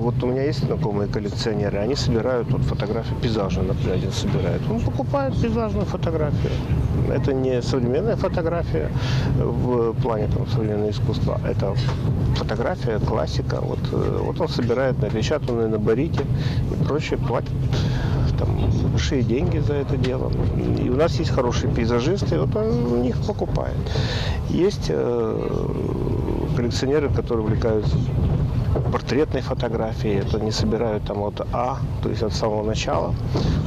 вот у меня есть знакомые коллекционеры, они собирают вот фотографии пейзажные, например, один собирает. Он покупает пейзажную фотографию. Это не современная фотография в плане там, современного искусства, это фотография, классика. Вот, э, вот он собирает напечатанные на барите и прочее, платит там большие деньги за это дело. И у нас есть хорошие пейзажисты, вот он у них покупает. Есть э, коллекционеры, которые увлекаются портретной фотографией, это они собирают там от А, то есть от самого начала.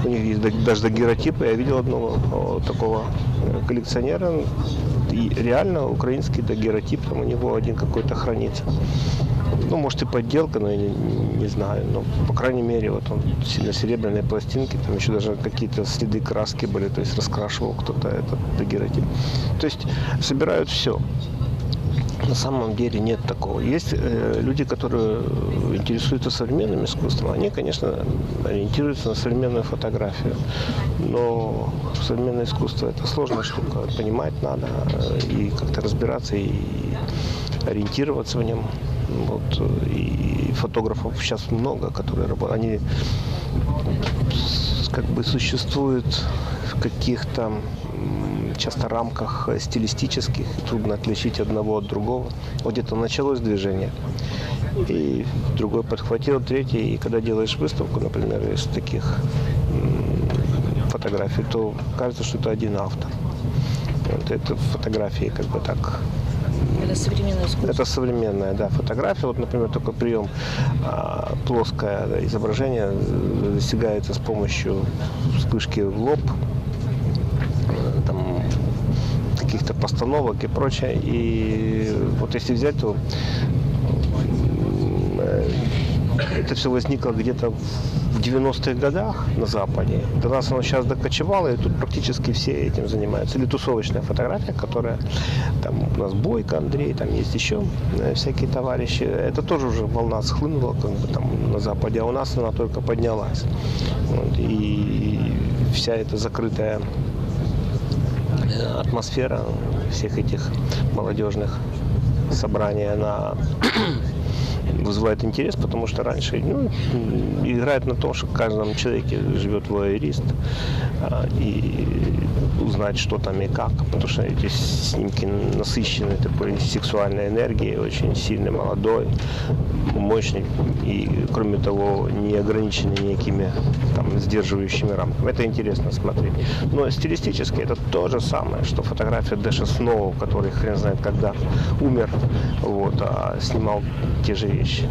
У них есть да- даже дагеротипы. Я видел одного такого э, коллекционера, и реально украинский дагеротип, там у него один какой-то хранится. Ну, может и подделка, но я не, не знаю. Но, по крайней мере, вот он на серебряной пластинке, там еще даже какие-то следы краски были, то есть раскрашивал кто-то этот дагеротип. То есть собирают все. На самом деле нет такого. Есть э, люди, которые интересуются современным искусством. Они, конечно, ориентируются на современную фотографию. Но современное искусство – это сложная штука. Понимать надо э, и как-то разбираться, и ориентироваться в нем. Вот. И фотографов сейчас много, которые работают. Они с- как бы существуют каких-то часто рамках стилистических, трудно отличить одного от другого. Вот где-то началось движение, и другой подхватил, третий, и когда делаешь выставку, например, из таких фотографий, то кажется, что это один автор. Вот это фотографии как бы так Это современное искусство. это современная, да, фотография. Вот, например, такой прием а, плоское да, изображение э, достигается с помощью вспышки в лоб, э, там каких-то постановок и прочее. И вот если взять, то э, это все возникло где-то в 90-х годах на Западе. До нас оно сейчас докочевало, и тут практически все этим занимаются. Или тусовочная фотография, которая там у нас Бойко, Андрей, там есть еще э, всякие товарищи. Это тоже уже волна схлынула как бы там на Западе, а у нас она только поднялась. Вот, и вся эта закрытая атмосфера всех этих молодежных собраний, она вызывает интерес, потому что раньше ну, играет на том, что в каждом человеке живет воерист, а, и узнать, что там и как, потому что эти снимки насыщены такой сексуальной энергией, очень сильный, молодой, мощный, и, кроме того, не ограничены никакими там, сдерживающими рамками. Это интересно смотреть. Но стилистически это то же самое, что фотография Дэша Сноу, который хрен знает когда умер, вот, а снимал те же вещи.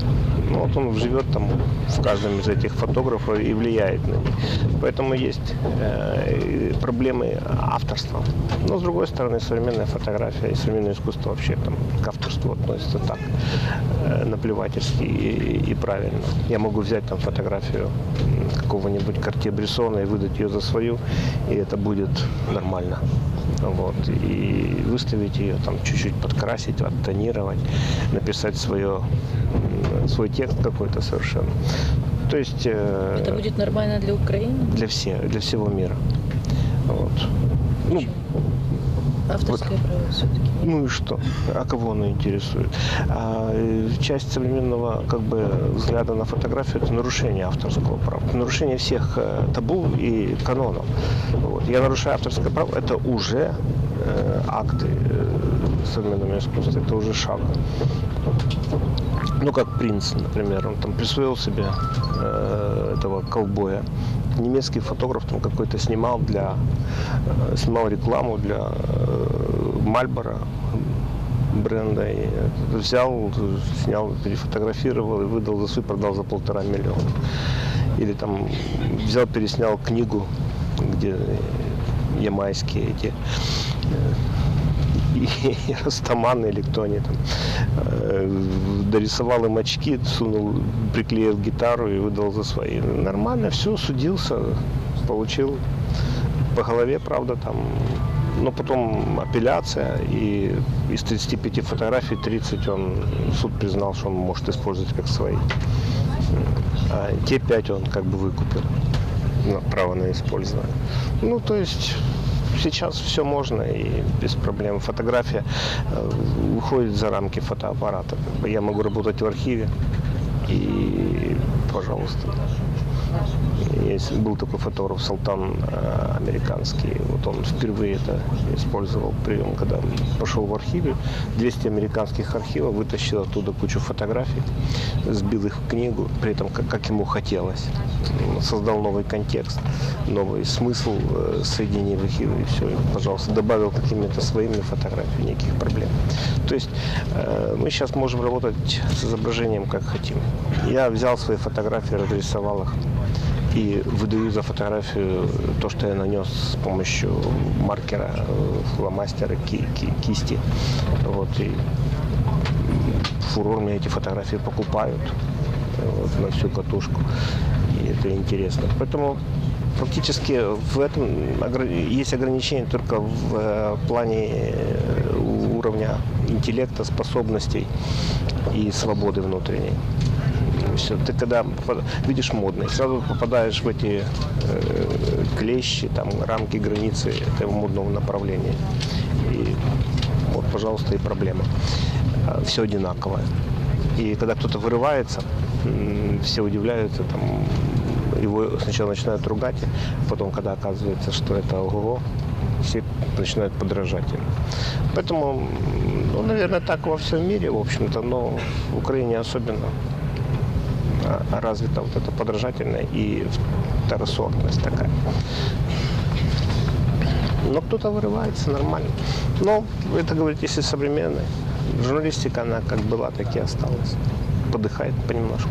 Ну, вот он живет там в каждом из этих фотографов и влияет на них. Поэтому есть э, проблемы авторства. Но, с другой стороны, современная фотография и современное искусство вообще там, к авторству относится так э, наплевательски и, и правильно. Я могу взять там фотографию какого-нибудь Картье Брессона и выдать ее за свою, и это будет нормально. Вот, и выставить ее, там чуть-чуть подкрасить, оттонировать, написать свое, свой текст какой-то совершенно. То есть э, Это будет нормально для Украины? для, все, для всего мира. Вот. Ну, Авторское право все-таки. ну и что? А кого оно интересует? А, э, часть современного как бы, взгляда на фотографию – это нарушение авторского права, это нарушение всех э, табу и канонов. Вот. Я нарушаю авторское право – это уже э, акты э, современного искусства, это уже шаг. Ну, как принц, например, он там присвоил себе э, этого ковбоя. Немецкий фотограф там какой-то снимал для, э, снимал рекламу для э, Мальбора бренда. И взял, снял, перефотографировал и выдал за свой, продал за полтора миллиона. Или там взял, переснял книгу, где ямайские эти и, и или кто они там, э, дорисовал им очки, сунул, приклеил гитару и выдал за свои. Нормально, все, судился, получил по голове, правда, там, но потом апелляция, и из 35 фотографий 30 он, суд признал, что он может использовать как свои. А те 5 он как бы выкупил на право на использование. Ну, то есть сейчас все можно и без проблем. Фотография э, выходит за рамки фотоаппарата. Я могу работать в архиве И, пожалуйста, есть, был такой фотограф Салтан э, американский. Вот он впервые это использовал прием, когда пошел в архивы. 200 американских архивов, вытащил оттуда кучу фотографий, сбил их в книгу, при этом как, как ему хотелось. Создал новый контекст, новый смысл, э, соединил их и, все. пожалуйста, добавил какими-то своими фотографиями, никаких проблем. То есть э, мы сейчас можем работать с изображением как хотим. Я взял свои фотографии, разрисовал их и выдаю за фотографию то, что я нанес с помощью маркера, э, фломастера, ки- ки- кисти. Вот, и фурор мне эти фотографии покупают э, вот, на всю катушку. И это интересно. Поэтому практически в этом есть ограничения только в э, плане уровня интеллекта, способностей и свободы внутренней. Все. Ты когда видишь модный, сразу попадаешь в эти э, клещи, там, рамки, границы этого модного направления. И вот, пожалуйста, и проблема. Все одинаковое. И когда кто-то вырывается, все удивляются, там, его сначала начинают ругать, а потом, когда оказывается, что это ого, все начинают подражать им. Поэтому, ну, наверное, так во всем мире, в общем-то, но в Украине особенно а, развита вот эта подражательная и второсортность такая. Но кто-то вырывается нормально. Но это говорить, если современная. Журналистика, она как была, так и осталась. Подыхает понемножку.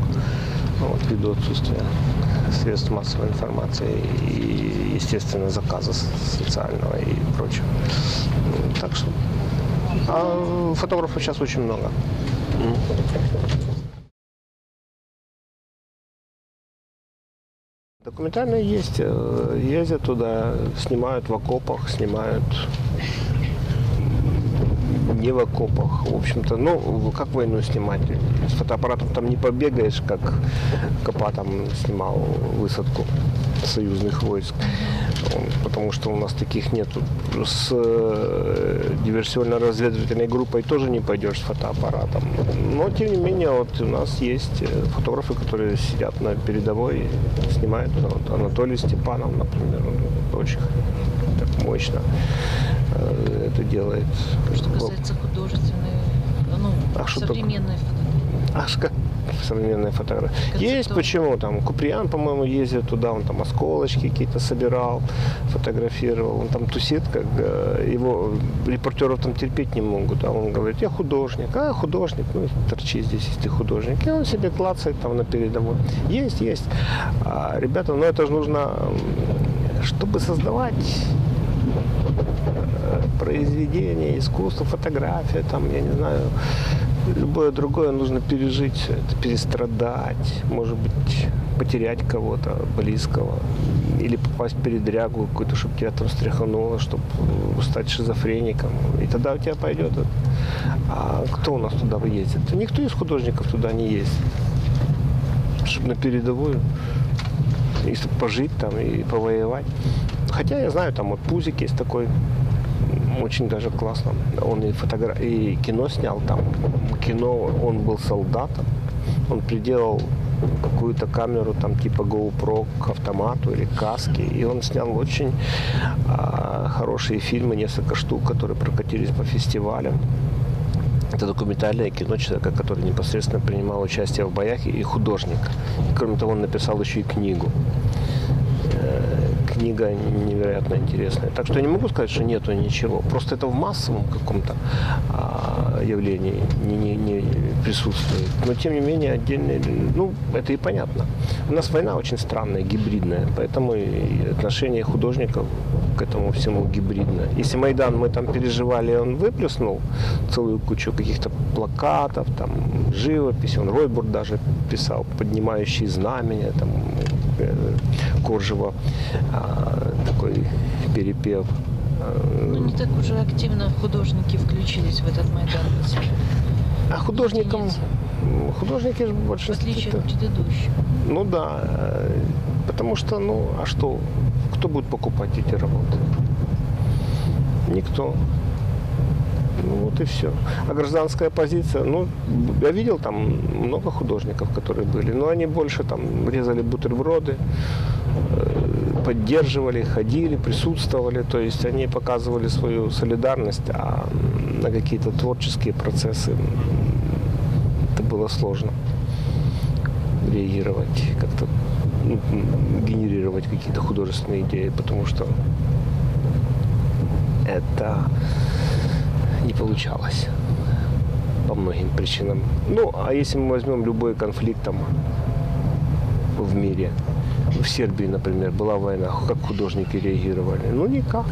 Вот, ввиду отсутствия средств массовой информации и, естественно, заказа социального и прочего. Так что а фотографов сейчас очень много. М. Документальные есть. э, Ездят туда, снимают в окопах, снимают не в окопах, в общем-то. Ну, как войну снимать? С фотоаппаратом там не побегаешь, как Копа там снимал высадку союзных войск. Потому что у нас таких нету. С э, диверсионно-разведывательной группой тоже не пойдешь с фотоаппаратом. Но, тем не менее, вот у нас есть э, фотографы, которые сидят на передовой, снимают. Вот Анатолий Степанов, например, очень так мощно э, это делает. Что касается художественной, ну, А современной фотографии. Аж как современная фотография. Есть почему там Куприян, по-моему, ездит туда, он там осколочки какие-то собирал, фотографировал, он там тусит, как э, его репортеров там терпеть не могут, а он говорит, я художник, а художник, ну торчи здесь, если ты художник, и он себе клацает там на передовой. Есть, есть. А, ребята, ну это же нужно, чтобы создавать э, произведение, искусство, фотография, там, я не знаю, любое другое нужно пережить, это перестрадать, может быть, потерять кого-то близкого или попасть в передрягу какую-то, чтобы тебя там стряхануло, чтобы стать шизофреником. И тогда у тебя пойдет. А кто у нас туда ездит? Никто из художников туда не ездит. Чтобы на передовую, и чтоб пожить там и повоевать. Хотя я знаю, там вот Пузик есть такой, очень даже классно. Он и, фотогра... и кино снял там. Кино, он был солдатом. Он приделал какую-то камеру там типа GoPro к автомату или каске. И он снял очень а, хорошие фильмы, несколько штук, которые прокатились по фестивалям. Это документальное кино человека, который непосредственно принимал участие в боях и художник. Кроме того, он написал еще и книгу. Книга невероятно интересная. Так что я не могу сказать, что нету ничего. Просто это в массовом каком-то а, явлении не, не- не присутствует. Но тем не менее отдельные, ну это и понятно. У нас война очень странная, гибридная, поэтому и отношение художников к этому всему гибридно. Если Майдан мы там переживали, он выплюснул целую кучу каких-то плакатов, там живопись, он Ройбург даже писал, поднимающий знамения, там Коржева а, такой перепев. Ну, не так уже активно художники включились в этот Майдан. А художникам, художники же в В отличие от предыдущих. Ну да, э, потому что, ну, а что, кто будет покупать эти работы? Никто. И все. А гражданская позиция, ну, я видел там много художников, которые были, но они больше там резали бутерброды, э, поддерживали, ходили, присутствовали, то есть они показывали свою солидарность, а на какие-то творческие процессы это было сложно реагировать, как-то ну, генерировать какие-то художественные идеи, потому что это не получалось по многим причинам. Ну, а если мы возьмем любой конфликт там в мире, в Сербии, например, была война, как художники реагировали? Ну, никак.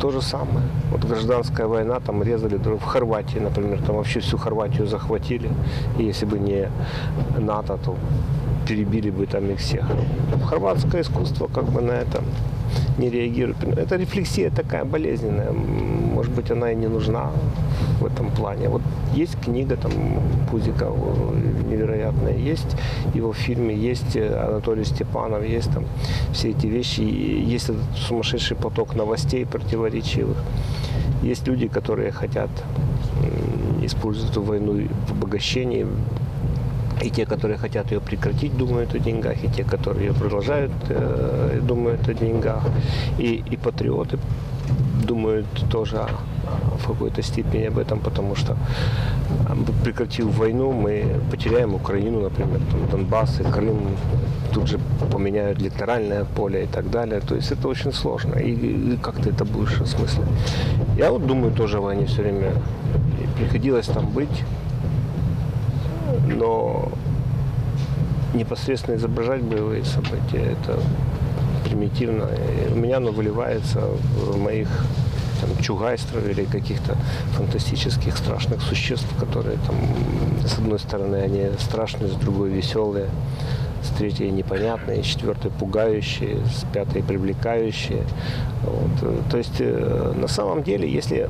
То же самое. Вот гражданская война, там резали в Хорватии, например, там вообще всю Хорватию захватили. И если бы не НАТО, то перебили бы там их всех. Хорватское искусство как бы на это не реагирует. Это рефлексия такая болезненная. Может быть, она и не нужна в этом плане. Вот есть книга там Пузика невероятная, есть его в фильме, есть э, Анатолий Степанов, есть там все эти вещи, есть этот сумасшедший поток новостей противоречивых. Есть люди, которые хотят использовать эту войну в обогащении, и те, которые хотят ее прекратить, думают о деньгах, и те, которые ее продолжают, э, думают о деньгах. И, и патриоты думают тоже в какой-то степени об этом, потому что э, прекратив войну, мы потеряем Украину, например, там, Донбасс и Крым, тут же поменяют электоральное поле и так далее. То есть это очень сложно. И, как ты это будешь осмыслить? Я вот думаю тоже о войне все время. И приходилось там быть но непосредственно изображать боевые события это примитивно. У меня оно выливается в моих там, чугайстров или каких-то фантастических страшных существ, которые там, с одной стороны, они страшные, с другой веселые, с третьей непонятные, с четвертой пугающие, с пятой привлекающие. Вот. То есть э, на самом деле, если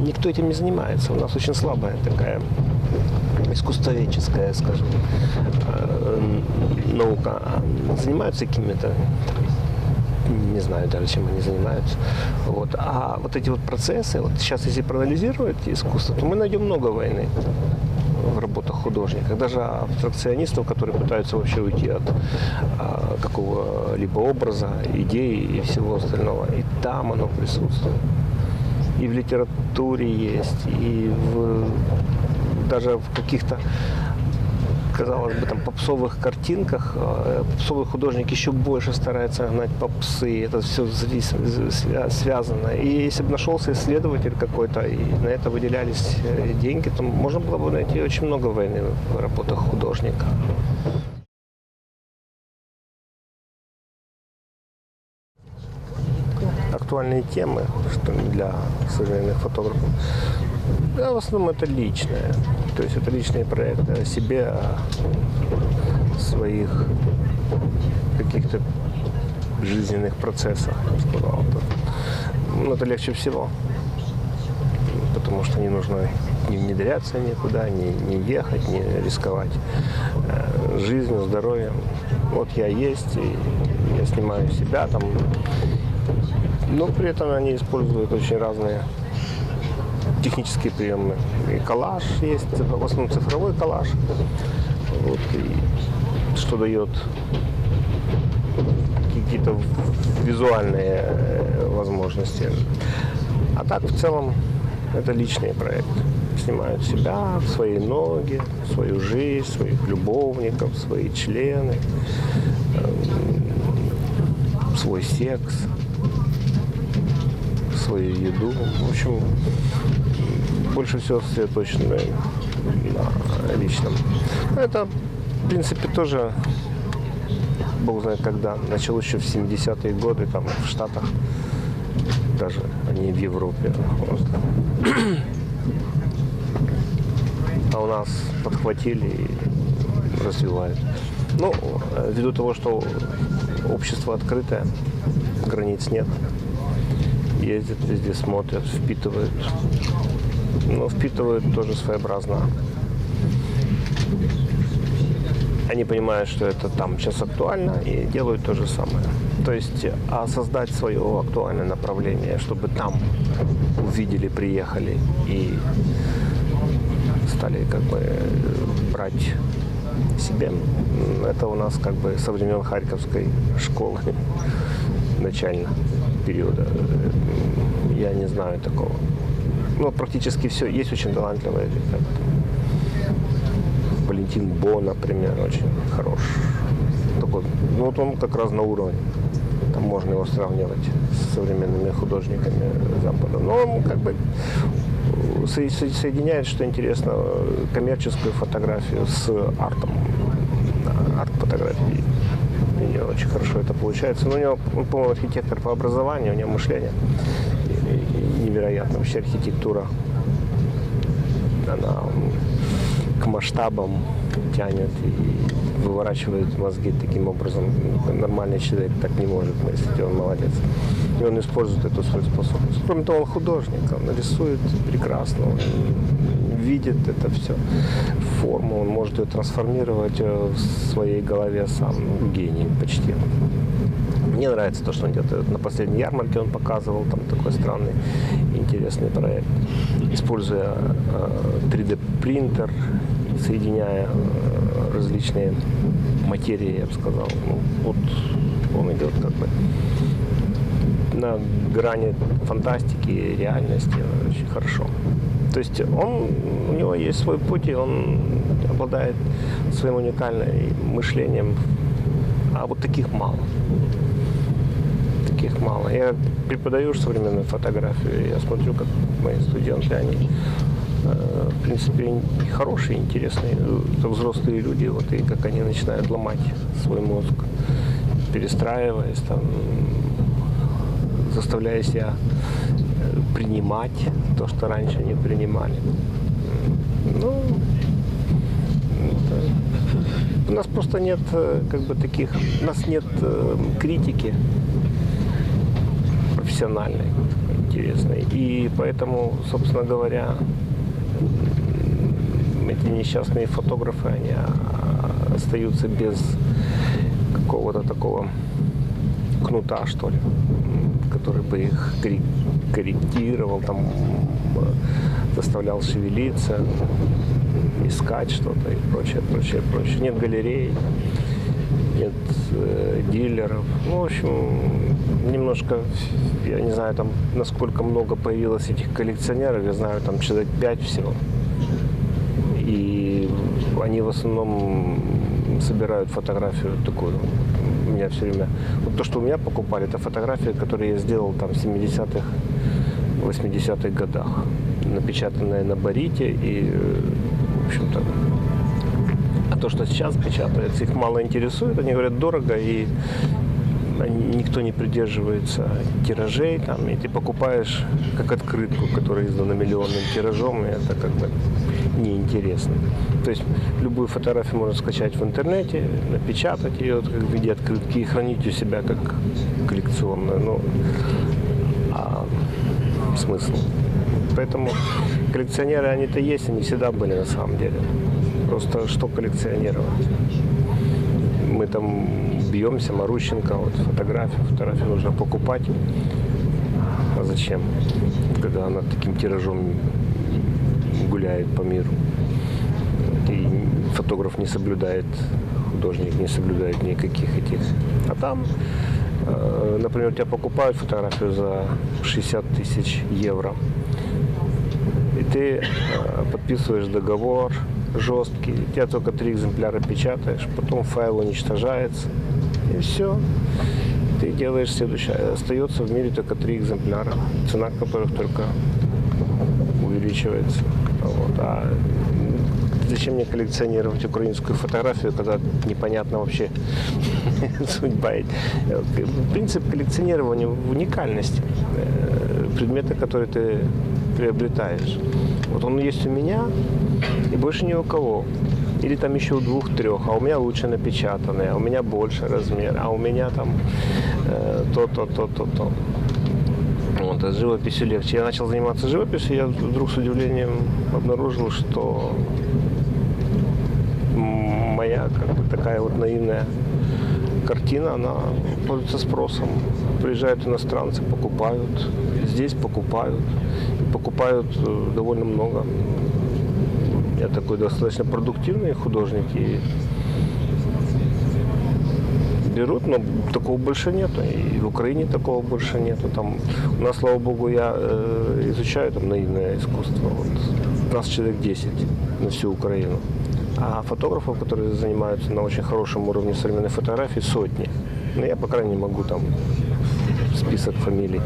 никто этим не занимается, у нас очень слабая такая искусствоведческая, скажем, э, наука, а занимаются какими-то не знаю даже, чем они занимаются. Вот. А вот эти вот процессы, вот сейчас если проанализировать искусство, то мы найдем много войны в работах художника, даже абстракционистов, которые пытаются вообще уйти от а, какого-либо образа, идеи и всего остального. И там оно присутствует. И в литературе есть, и в, даже в каких-то казалось бы, там попсовых картинках э, попсовый художник еще больше старается гнать попсы. Это все связано. И если бы нашелся исследователь какой-то, и на это выделялись э, деньги, то можно было бы найти очень много войны в работах художника. Актуальные темы что для современных фотографов. Да, в основном это личное. То есть это личные проекты о себе, о своих каких-то жизненных процессах, я бы сказал. бы. Ну, это легче всего. Потому что не нужно не внедряться никуда, не, не ехать, не рисковать э, жизнью, здоровьем. Вот я есть, и я снимаю себя там. Но при этом они используют очень разные технические приемы. И коллаж есть, в основном цифровой коллаж. Вот, и что дает какие-то визуальные э, возможности. А так в целом это личные проекты. Снимают себя, свои ноги, свою жизнь, своих любовников, свои члены, эм, свой секс, свою еду. В общем, больше всего сосредоточены на личном. Это, в принципе, тоже, бог знает когда, началось еще в 70-е годы, там, в Штатах, даже, а не в Европе. Вот. А у нас подхватили и развивают. Ну, ввиду того, что общество открытое, границ нет, ездят везде, смотрят, впитывают. Но впитывают тоже своеобразно. Они понимают, что это там сейчас актуально и делают то же самое. То есть, а создать свое актуальное направление, чтобы там увидели, приехали и стали как бы брать себе. Это у нас как бы со времен Харьковской школы начально периода. Я не знаю такого. Ну, практически все. Есть очень талантливые ребята. Валентин Бо, например, очень хорош. Такой, ну вот он как раз на уровне. Там можно его сравнивать с современными художниками Запада. Но он как бы со- соединяет, что интересно, коммерческую фотографию с артом, арт-фотографией. Него очень хорошо это получается. Но у него, по-моему, архитектор по образованию, у него мышление невероятно. Вообще архитектура, она к масштабам тянет и выворачивает мозги таким образом. Нормальный человек так не может мыслить, он молодец. И он использует эту свою способность. Кроме того, он художник, он рисует прекрасно, он видит это все, форму, он может ее трансформировать э, в своей голове сам, гений почти. Мне нравится то, что он делает. На последней ярмарке он показывал там такой странный, интересный проект. Используя э, 3D принтер, соединяя э, различные материи, я бы сказал. Ну, вот он идет как бы на грани фантастики и реальности очень хорошо. То есть он, у него есть свой путь, и он обладает своим уникальным мышлением, а вот таких мало таких мало. Я преподаю современную фотографию, я смотрю, как мои студенты, они, э, в принципе, хорошие, интересные, это взрослые люди, вот, и как они начинают ломать свой мозг, перестраиваясь, там, заставляя себя э, принимать то, что раньше не принимали. Ну, это- у нас просто нет э, как бы таких, у нас нет критики профессиональной, интересной. И поэтому, собственно говоря, эти несчастные фотографы, они а, остаются без какого-то такого кнута, что ли, который бы их корректировал, там, заставлял шевелиться, искать что-то и прочее, прочее, прочее. Нет галерей, нет э, дилеров. Ну, в общем, немножко, я не знаю, там, насколько много появилось этих коллекционеров, я знаю, там человек пять всего. И они в основном собирают фотографию такую. У меня все время... Вот то, что у меня покупали, это фотографии, которые я сделал там в 70-х, 80-х годах. Напечатанные на барите и, э, в общем-то, то, что сейчас печатается, их мало интересует. Они говорят, дорого, и никто не придерживается тиражей. Там, и ты покупаешь как открытку, которая издана миллионным тиражом, и это как бы неинтересно. То есть любую фотографию можно скачать в интернете, напечатать ее как в виде открытки и хранить у себя как коллекционную. Ну, а смысл? Поэтому коллекционеры, они-то есть, они всегда были на самом деле. Просто что коллекционировать? Мы там бьемся, Марущенко, вот фотографию, фотографию нужно покупать. А зачем? Когда она таким тиражом гуляет по миру. И фотограф не соблюдает, художник не соблюдает никаких этих. А там, э, например, тебя покупают фотографию за 60 тысяч евро. И ты э, подписываешь договор жесткий, у тебя только три экземпляра печатаешь, потом файл уничтожается, и все. Ты делаешь следующее. Остается в мире только три экземпляра, цена которых только увеличивается. Вот. А зачем мне коллекционировать украинскую фотографию, когда непонятно вообще судьба. Принцип коллекционирования в уникальности э, предмета, который ты приобретаешь. Вот он есть у меня больше ни у кого. Или там еще у двух-трех, а у меня лучше напечатанные, а у меня больше размер, а у меня там э, то-то, то-то, то. Вот, а живописью легче. Я начал заниматься живописью, я вдруг с удивлением обнаружил, что моя как бы такая вот наивная картина, она пользуется спросом. Приезжают иностранцы, покупают. Здесь покупают. Покупают э, довольно много. Я такой достаточно продуктивный художник и берут, но такого больше нету. И в Украине такого больше нету. Там у нас, слава богу, я э, изучаю там наивное искусство. Вот. У нас человек 10 на всю Украину. А фотографов, которые занимаются на очень хорошем уровне современной фотографии, сотни. Но я, по крайней мере, могу там список фамилий.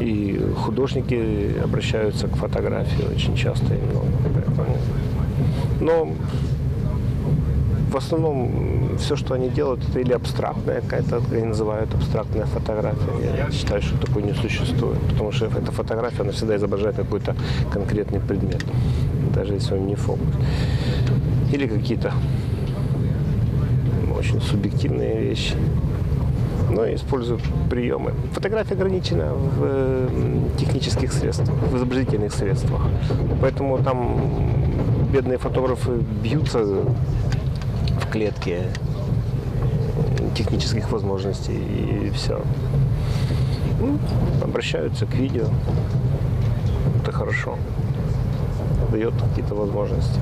И художники обращаются к фотографии очень часто и много. Но в основном все, что они делают, это или абстрактная какая-то, как они называют, абстрактная фотография. Я считаю, что такой не существует, потому что эта фотография, она всегда изображает какой-то конкретный предмет, даже если он не фокус. Или какие-то очень субъективные вещи. Но используют приемы. Фотография ограничена в э, технических средствах, в изобразительных средствах. Поэтому там бедные фотографы бьются в клетке технических возможностей и все. обращаются к видео. Это хорошо. Дает какие-то возможности.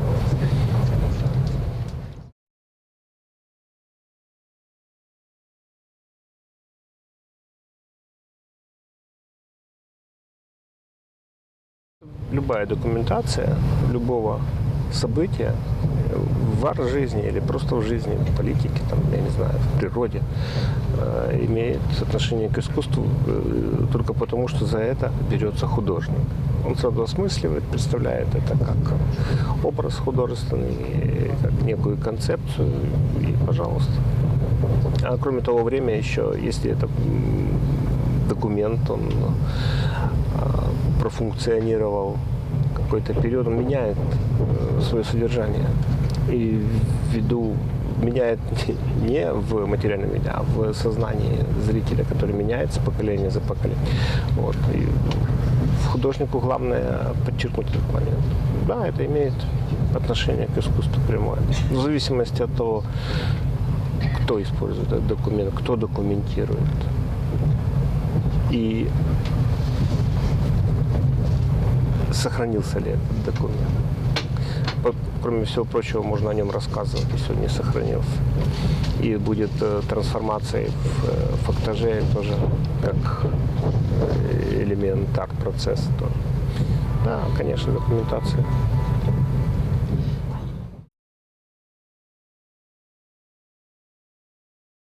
Любая документация любого события в арт-жизни или просто в жизни, в политике, там, я не знаю, в природе, э, имеет отношение к искусству э, только потому, что за это берется художник. Он сразу осмысливает, представляет это как образ художественный, как некую концепцию, и пожалуйста. А кроме того, время еще, если это документ, он профункционировал какой-то период, он меняет э, свое содержание. И ввиду меняет не в материальном виде, а в сознании зрителя, который меняется поколение за поколением. Вот. И художнику главное подчеркнуть этот момент. Да, это имеет отношение к искусству прямое. В зависимости от того, кто использует этот документ, кто документирует. И сохранился ли этот документ. Кроме всего прочего, можно о нем рассказывать, если он не сохранился. И будет э, трансформацией в э, фактаже тоже как э, элемент арт-процесса. Да, конечно, документация.